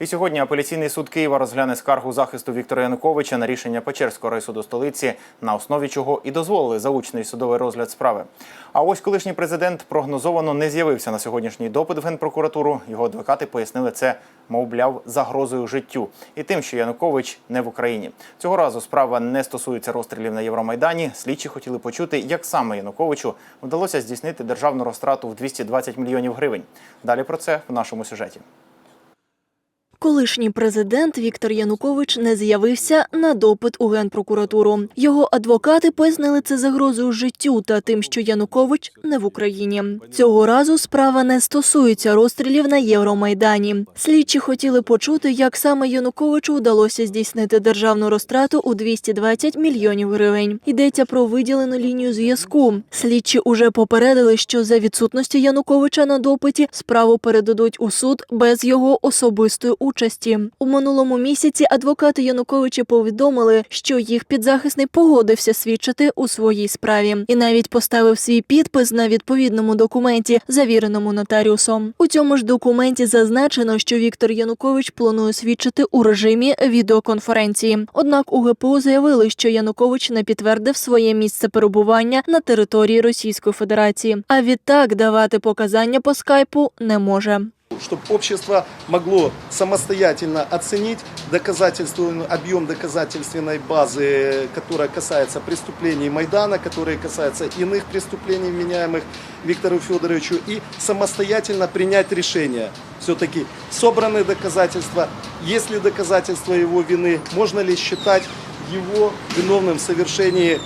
І сьогодні апеляційний суд Києва розгляне скаргу захисту Віктора Януковича на рішення Печерського райсуду столиці, на основі чого і дозволили заучний судовий розгляд справи. А ось колишній президент прогнозовано не з'явився на сьогоднішній допит в генпрокуратуру. Його адвокати пояснили це, мовляв, загрозою життю і тим, що Янукович не в Україні. Цього разу справа не стосується розстрілів на Євромайдані. Слідчі хотіли почути, як саме Януковичу вдалося здійснити державну розтрату в 220 мільйонів гривень. Далі про це в нашому сюжеті. Колишній президент Віктор Янукович не з'явився на допит у генпрокуратуру. Його адвокати пояснили це загрозою життю та тим, що Янукович не в Україні. Цього разу справа не стосується розстрілів на Євромайдані. Слідчі хотіли почути, як саме Януковичу вдалося здійснити державну розтрату у 220 мільйонів гривень. Йдеться про виділену лінію зв'язку. Слідчі уже попередили, що за відсутності Януковича на допиті справу передадуть у суд без його особистої участі. У минулому місяці адвокати Януковича повідомили, що їх підзахисний погодився свідчити у своїй справі і навіть поставив свій підпис на відповідному документі, завіреному нотаріусом. У цьому ж документі зазначено, що Віктор Янукович планує свідчити у режимі відеоконференції. Однак у ГПУ заявили, що Янукович не підтвердив своє місце перебування на території Російської Федерації, а відтак давати показання по скайпу не може. Чтобы общество могло самостоятельно оценить доказательственный объем доказательственной базы, которая касается преступлений Майдана, которые касаются иных преступлений, вменяемых Виктору Федоровичу, и самостоятельно принять решение. Все-таки собраны доказательства, есть ли доказательства его вины, можно ли считать его виновным в совершении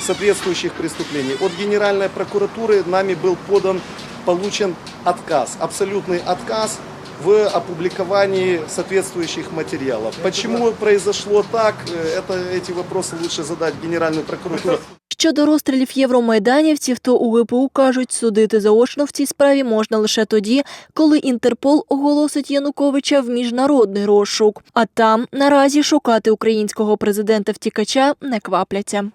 соответствующих преступлений. От Генеральной прокуратуры нами был подан, получен отказ, абсолютный отказ в опубликовании соответствующих материалов. Почему произошло так, э, это, эти вопросы лучше задать в Генеральную прокуратуру. Щодо розстрілів євромайданівців, то у ГПУ кажуть, судити заочно в цій справі можна лише тоді, коли Інтерпол оголосить Януковича в міжнародний розшук. А там наразі шукати українського президента втікача не квапляться.